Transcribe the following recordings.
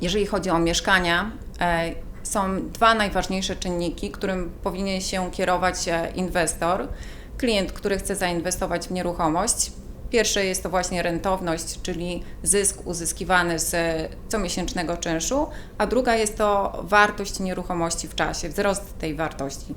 Jeżeli chodzi o mieszkania, e, są dwa najważniejsze czynniki, którym powinien się kierować e, inwestor, klient, który chce zainwestować w nieruchomość. Pierwsze jest to właśnie rentowność, czyli zysk uzyskiwany z comiesięcznego czynszu, a druga jest to wartość nieruchomości w czasie, wzrost tej wartości.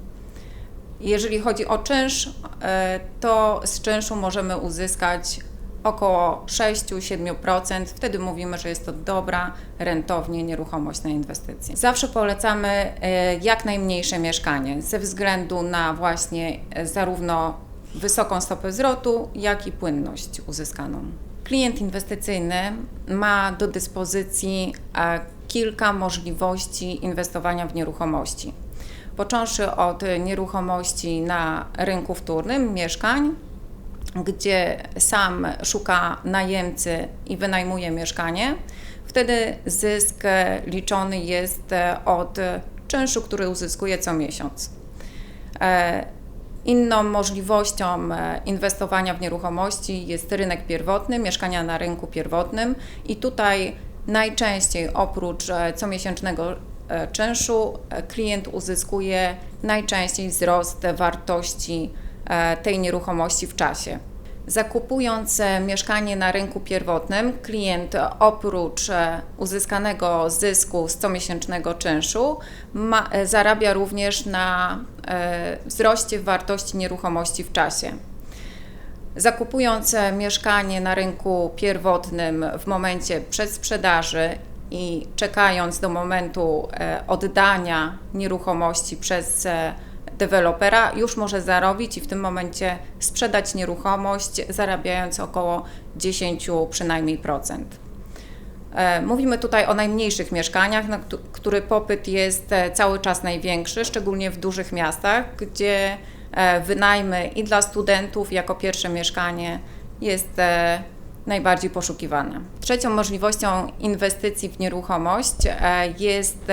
Jeżeli chodzi o czynsz, e, to z czynszu możemy uzyskać około 6-7%. Wtedy mówimy, że jest to dobra, rentownie nieruchomość na inwestycje. Zawsze polecamy e, jak najmniejsze mieszkanie ze względu na właśnie e, zarówno wysoką stopę zwrotu, jak i płynność uzyskaną. Klient inwestycyjny ma do dyspozycji e, kilka możliwości inwestowania w nieruchomości. Począwszy od nieruchomości na rynku wtórnym, mieszkań, gdzie sam szuka najemcy i wynajmuje mieszkanie, wtedy zysk liczony jest od czynszu, który uzyskuje co miesiąc. E, inną możliwością e, inwestowania w nieruchomości jest rynek pierwotny, mieszkania na rynku pierwotnym i tutaj najczęściej oprócz e, comiesięcznego czynszu klient uzyskuje najczęściej wzrost wartości E, tej nieruchomości w czasie. Zakupując e, mieszkanie na rynku pierwotnym, klient oprócz e, uzyskanego zysku z comiesięcznego czynszu ma, zarabia również na wzroście wartości nieruchomości w czasie. Zakupując mieszkanie na rynku pierwotnym w momencie przedsprzedaży i czekając do momentu oddania nieruchomości przez dewelopera już może zarobić i w tym momencie sprzedać nieruchomość, zarabiając około 10 przynajmniej procent. E, mówimy tutaj o najmniejszych mieszkaniach, na który popyt jest e, cały czas największy, szczególnie w dużych miastach, gdzie e, wynajmy i dla studentów jako pierwsze mieszkanie jest najbardziej poszukiwane. Trzecią możliwością inwestycji w nieruchomość jest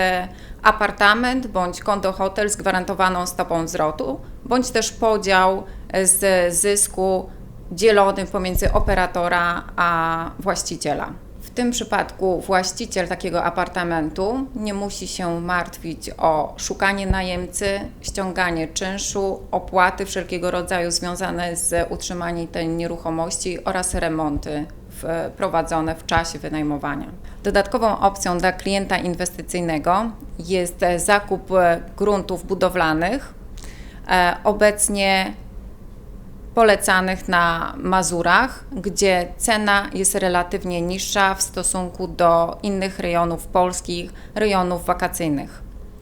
apartament bądź kondo hotel z gwarantowaną stopą zwrotu, bądź też podział z zysku dzielony pomiędzy operatora a właściciela. W tym przypadku właściciel takiego apartamentu nie musi się martwić o szukanie najemcy, ściąganie czynszu, opłaty wszelkiego rodzaju związane z utrzymaniem tej nieruchomości oraz remonty prowadzone w czasie wynajmowania. Dodatkową opcją dla klienta inwestycyjnego jest zakup gruntów budowlanych, e, obecnie polecanych na Mazurach, gdzie cena jest relatywnie niższa w stosunku do innych rejonów polskich, rejonów wakacyjnych.